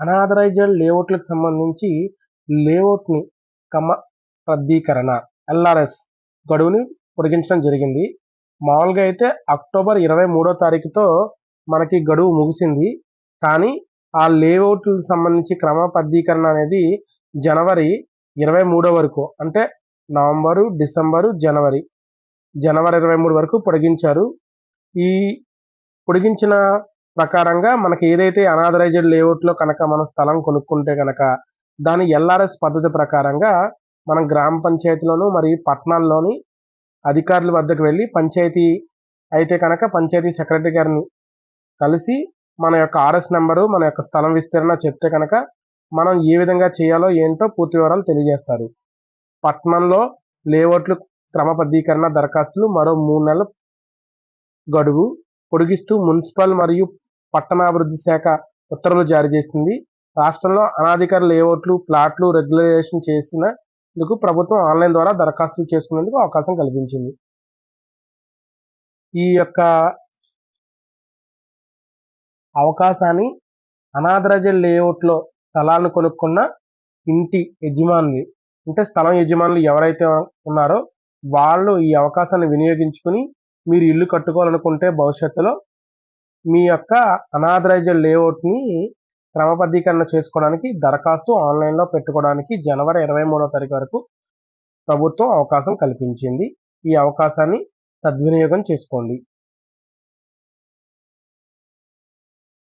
Unauthorised లేఅవుట్లకు సంబంధించి లేఅవుట్ని క్రమబద్ధీకరణ LRS గడువుని పొడిగించడం జరిగింది. మామూలుగా అయితే అక్టోబర్ ఇరవై మూడో తారీఖుతో మనకి గడువు ముగిసింది. కానీ ఆ లేఅవుట్లకు సంబంధించి క్రమబద్ధీకరణ అనేది జనవరి ఇరవై మూడో వరకు అంటే నవంబరు డిసెంబరు జనవరి జనవరి ఇరవై మూడు వరకు పొడిగించారు. ఈ పొడిగించిన ప్రకారంగా మనకి ఏదైతే అనాథరైజ్డ్ లేఅవుట్లో కనుక మనం స్థలం కొనుక్కుంటే కనుక దాని ఎల్ఆర్ఎస్ పద్ధతి ప్రకారంగా మనం గ్రామ పంచాయతీలోను మరియు పట్టణాల్లోని అధికారుల వద్దకు వెళ్ళి పంచాయతీ అయితే కనుక పంచాయతీ సెక్రటరీ గారిని కలిసి మన యొక్క ఆర్ఎస్ నెంబరు మన యొక్క స్థలం విస్తరణ చెప్తే కనుక మనం ఏ విధంగా చేయాలో ఏంటో పూర్తి వివరాలు తెలియజేస్తారు. పట్టణంలో లేఅవుట్లు క్రమబద్ధీకరణ దరఖాస్తులు మరో మూడు నెలల గడువు. పొడిగిస్తూ మున్సిపల్ మరియు పట్టణాభివృద్ధి శాఖ ఉత్తర్వులు జారీ చేసింది. రాష్ట్రంలో అనాధికార లేఅవుట్లు ప్లాట్లు రెగ్యులరేషన్ చేసినందుకు ప్రభుత్వం ఆన్లైన్ ద్వారా దరఖాస్తులు చేసుకునేందుకు అవకాశం కల్పించింది. ఈ యొక్క అవకాశాన్ని అనాథరైజ్డ్ లేఅవుట్లో స్థలాలను కొనుక్కున్న ఇంటి యజమానులు అంటే స్థలం యజమానులు ఎవరైతే ఉన్నారో వాళ్ళు ఈ అవకాశాన్ని వినియోగించుకుని మీరు ఇల్లు కట్టుకోవాలనుకుంటే భవిష్యత్తులో మీ యొక్క అనాథరైజ్డ్ లేఅవుట్ని క్రమబద్ధీకరణ చేసుకోవడానికి దరఖాస్తు ఆన్లైన్లో పెట్టుకోవడానికి జనవరి ఇరవై మూడో తారీఖు వరకు ప్రభుత్వం అవకాశం కల్పించింది. ఈ అవకాశాన్ని సద్వినియోగం చేసుకోండి.